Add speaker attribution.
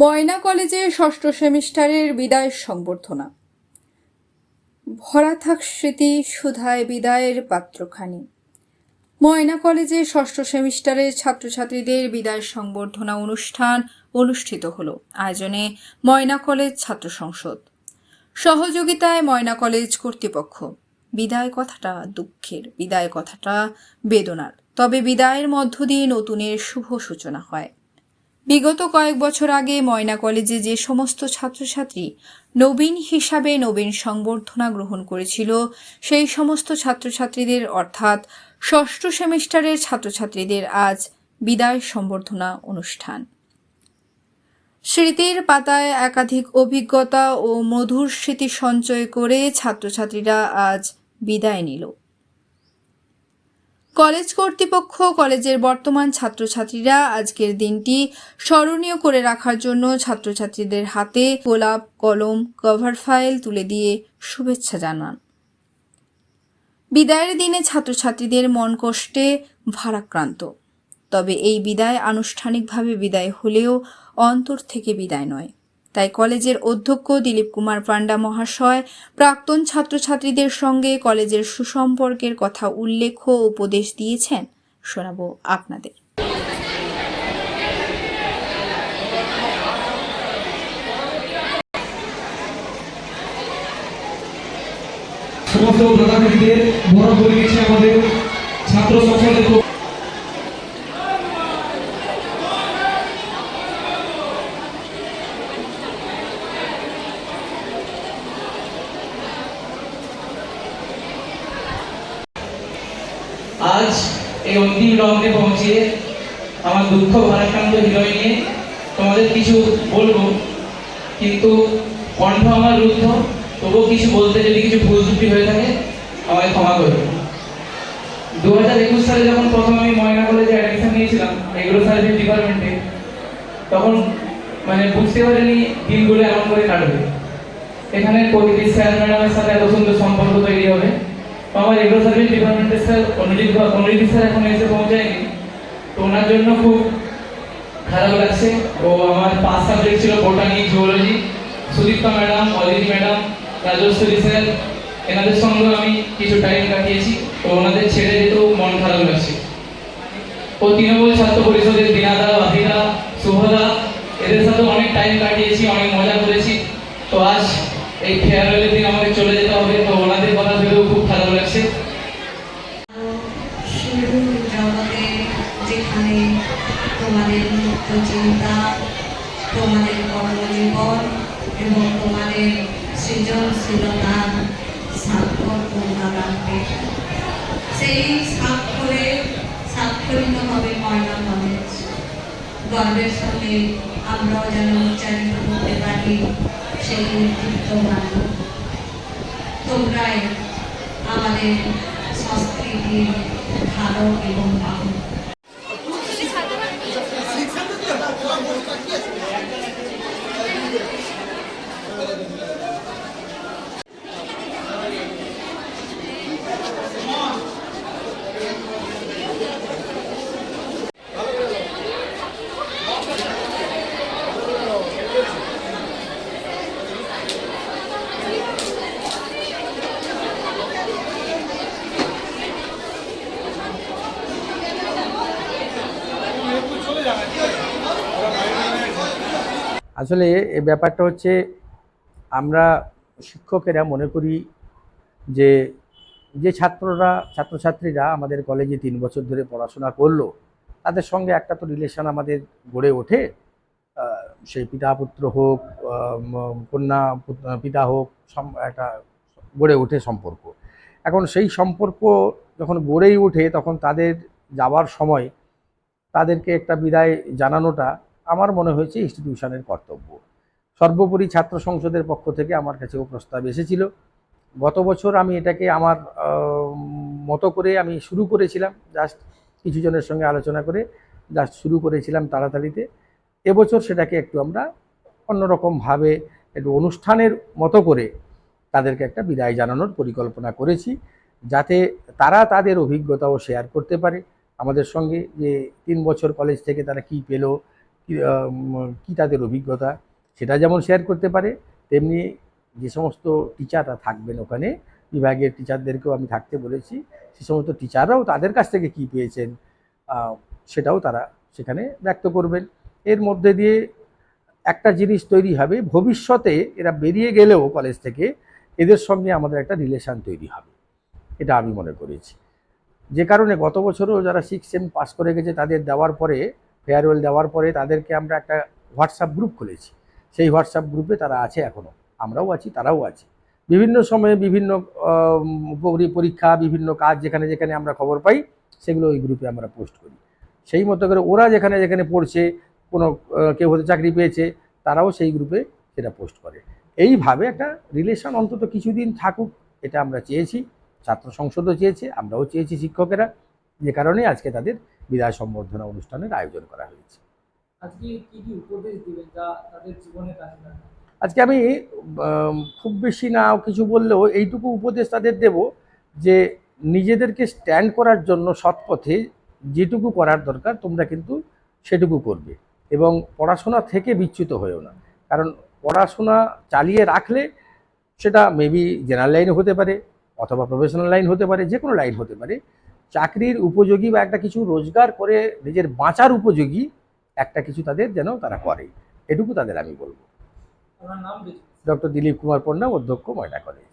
Speaker 1: ময়না কলেজে ষষ্ঠ সেমিস্টারের বিদায় সংবর্ধনা। ভরা থাক স্মৃতি, সুধায় বিদায়ের পাত্রখানি। ময়না কলেজে ষষ্ঠ সেমিস্টারের ছাত্রছাত্রীদের বিদায় সংবর্ধনা অনুষ্ঠান অনুষ্ঠিত হলো। আয়োজনে ময়না কলেজ ছাত্র সংসদ। সহযোগিতায় ময়না কলেজ কর্তৃপক্ষ। বিদায় কথাটা দুঃখের, বিদায় কথাটা বেদনার। তবে বিদায়ের মধ্য দিয়ে নতুনের শুভ সূচনা হয়। বিগত কয়েক বছর আগে ময়না কলেজে যে সমস্ত ছাত্রছাত্রী নবীন হিসাবে নবীন সংবর্ধনা গ্রহণ করেছিল, সেই সমস্ত ছাত্রছাত্রীদের, অর্থাৎ ষষ্ঠ সেমিস্টারের ছাত্রছাত্রীদের আজ বিদায় সম্বর্ধনা অনুষ্ঠান। স্মৃতির পাতায় একাধিক অভিজ্ঞতা ও মধুর স্মৃতি সঞ্চয় করে ছাত্রছাত্রীরা আজ বিদায় নিল। কলেজ কর্তৃপক্ষ, কলেজের বর্তমান ছাত্রছাত্রীরা আজকের দিনটি স্মরণীয় করে রাখার জন্য ছাত্রছাত্রীদের হাতে গোলাপ, কলম কভার ফাইল তুলে দিয়ে শুভেচ্ছা জানান। বিদায়ের দিনে ছাত্রছাত্রীদের মন কষ্টে ভারাক্রান্ত। তবে এই বিদায় আনুষ্ঠানিকভাবে বিদায় হলেও অন্তর থেকে বিদায় নয়। তাই কলেজের অধ্যক্ষ দিলীপ কুমার পান্ডা মহাশয়, প্রাক্তন ছাত্রছাত্রীদের সঙ্গে কলেজের সুসম্পর্কের কথা উল্লেখ ও উপদেশ দিয়েছেন। শোনাবো আপনাদের।
Speaker 2: সমস্ত দাদাদিদিদের বড় করে আমাদের ছাত্র সংসদের
Speaker 3: আজ এই অন্তিম লগ্নে পৌঁছে আমার দুঃখ ভারাক্রান্ত হৃদয় নিয়ে তোমাদের কিছু বলব, কিন্তু কণ্ঠ আমার রুদ্ধ, তবুও কিছু বলতে যদি কিছু ভুল ত্রুটি হয়ে থাকে, আমায় ক্ষমা করবে। দু হাজার একুশ সালে যখন প্রথম আমি ময়না কলেজে অ্যাডমিশন নিয়েছিলাম এগ্রো সার্ভিস ডিপার্টমেন্টে তখন মানে বুঝতে পারিনি দিনগুলো এমন করে কাটবে। এখানে প্রতিটি স্যার ম্যাডামের সাথে এত সুন্দর সম্পর্ক তৈরি হবে। আমার এগ্রো সার্ভিস ডিপার্টমেন্টের স্যার অনুজিৎ অনুজিৎ স্যার এখন এসে পৌঁছায়নি, তো ওনার জন্য খুব খারাপ লাগছে। ও আমার পাঁচ সাবজেক্ট ছিল botany zoology Sudipta madam Aditi madam Rajeshwari sir এনাদের সঙ্গে আমি কিছু টাইম কাটিয়েছি, তো ওনাদের ছেড়ে যেতেও মন খারাপ লাগছে। ও তৃণমূল ছাত্র পরিষদের দিনাদা বাপিদা শুভদা, এদের সাথে অনেক টাইম কাটিয়েছি, অনেক মজা করেছি। তো আজ এই ফেয়ারওয়েলের দিন আমাকে চলে যেতে হবে তো ওনাদের কথা ভেবেও খুব খারাপ লাগছে
Speaker 4: শুরু জগতে যেখানে তোমাদের মুক্ত চিন্তা তোমাদের কর্মজীবন এবং তোমাদের সৃজনশীলতার স্বাক্ষর তোমরা রাখবে সেই স্বাক্ষরে স্বাক্ষরিত হবে ময়না কলেজ। গর্বের সঙ্গে আমরাও যেন উচ্চারিত করতে পারি সেই নেতৃত্ব মান্য তোমরাই আমাদের সংস্কৃতির ভালো এবং বাহক
Speaker 5: আসলে এ ব্যাপারটা হচ্ছে আমরা শিক্ষকেরা মনে করি যে যে ছাত্ররা, ছাত্রছাত্রীরা আমাদের কলেজে তিন বছর ধরে পড়াশোনা করল, তাদের সঙ্গে একটা তো রিলেশন আমাদের গড়ে ওঠে। সেই পিতা পুত্র হোক কন্যা পিতা হোক একটা গড়ে ওঠে সম্পর্ক। এখন সেই সম্পর্ক যখন গড়েই ওঠে, তখন তাদের যাওয়ার সময় তাদেরকে একটা বিদায় জানানোটা আমার মনে হয়েছে ইনস্টিটিউশনের কর্তব্য। সর্বোপরি ছাত্র সংসদের পক্ষ থেকে আমার কাছেও প্রস্তাব এসেছিল। গত বছর আমি এটাকে আমার মতো করে আমি শুরু করেছিলাম জাস্ট কিছু জনের সঙ্গে আলোচনা করে জাস্ট শুরু করেছিলাম তাড়াতাড়িতে। এবছর সেটাকে একটু আমরা অন্যরকমভাবে একটু অনুষ্ঠানের মতো করে তাদেরকে একটা বিদায় জানানোর পরিকল্পনা করেছি, যাতে তারা তাদের অভিজ্ঞতাও শেয়ার করতে পারে। আমাদের সঙ্গে যে তিন বছর কলেজ থেকে তারা কি পেল কি তাদের অভিজ্ঞতা সেটা যেমন শেয়ার করতে পারে, তেমনি যে সমস্ত টিচাররা থাকবেন ওখানে, বিভাগের টিচারদেরকেও আমি থাকতে বলেছি, সে সমস্ত টিচাররাও তাদের কাছ থেকে কি পেয়েছেন সেটাও তারা সেখানে ব্যক্ত করবেন। এর মধ্যে দিয়ে একটা জিনিস তৈরি হবে, ভবিষ্যতে এরা বেরিয়ে গেলেও কলেজ থেকে এদের সঙ্গে আমাদের একটা রিলেশন তৈরি হবে, এটা আমি মনে করেছি। যে কারণে গত বছরও যারা সিক্স সেম পাস করে গেছে, তাদের দেওয়ার পরে ফেয়ারওয়েল দেওয়ার পরে তাদেরকে আমরা একটা হোয়াটসঅ্যাপ গ্রুপ খুলেছি। সেই হোয়াটসঅ্যাপ গ্রুপে তারা আছে এখনও আমরাও আছি, তারাও আছে। বিভিন্ন সময়ে বিভিন্ন পরীক্ষা, বিভিন্ন কাজ যেখানে যেখানে আমরা খবর পাই, সেগুলো ওই গ্রুপে আমরা পোস্ট করি। সেই মতো করে ওরা যেখানে যেখানে পড়ছে, কোনো কেউ হয়তো চাকরি পেয়েছে, তারাও সেই গ্রুপে সেটা পোস্ট করে। এইভাবে একটা রিলেশন অন্তত কিছুদিন থাকুক, এটা আমরা চেয়েছি। ছাত্র সংসদও চেয়েছে, আমরাও চেয়েছি শিক্ষকেরা। যে কারণে আজকে তাদের বিদায় সম্বর্ধনা অনুষ্ঠানের আয়োজন করা হয়েছে।
Speaker 2: আজকে
Speaker 5: আমি খুব বেশি না কিছু বললেও এইটুকু উপদেশ তাদের দেব যে নিজেদেরকে স্ট্যান্ড করার জন্য সৎপথে যেটুকু করার দরকার তোমরা কিন্তু সেটুকু করবে এবং পড়াশোনা থেকে বিচ্যুত হয়েও না। কারণ পড়াশোনা চালিয়ে রাখলে সেটা মেবি জেনারেল লাইন হতে পারে অথবা প্রফেশনাল লাইন হতে পারে যে কোনো লাইন হতে পারে। চাকরির উপযোগী বা একটা কিছু রোজগার করে নিজের বাঁচার উপযোগী একটা কিছু তাদের যেন তারা করে। এটুকু তাদের আমি বলব। ডক্টর দিলীপ কুমার পণ্ডা অধ্যক্ষ ময়না কলেজ।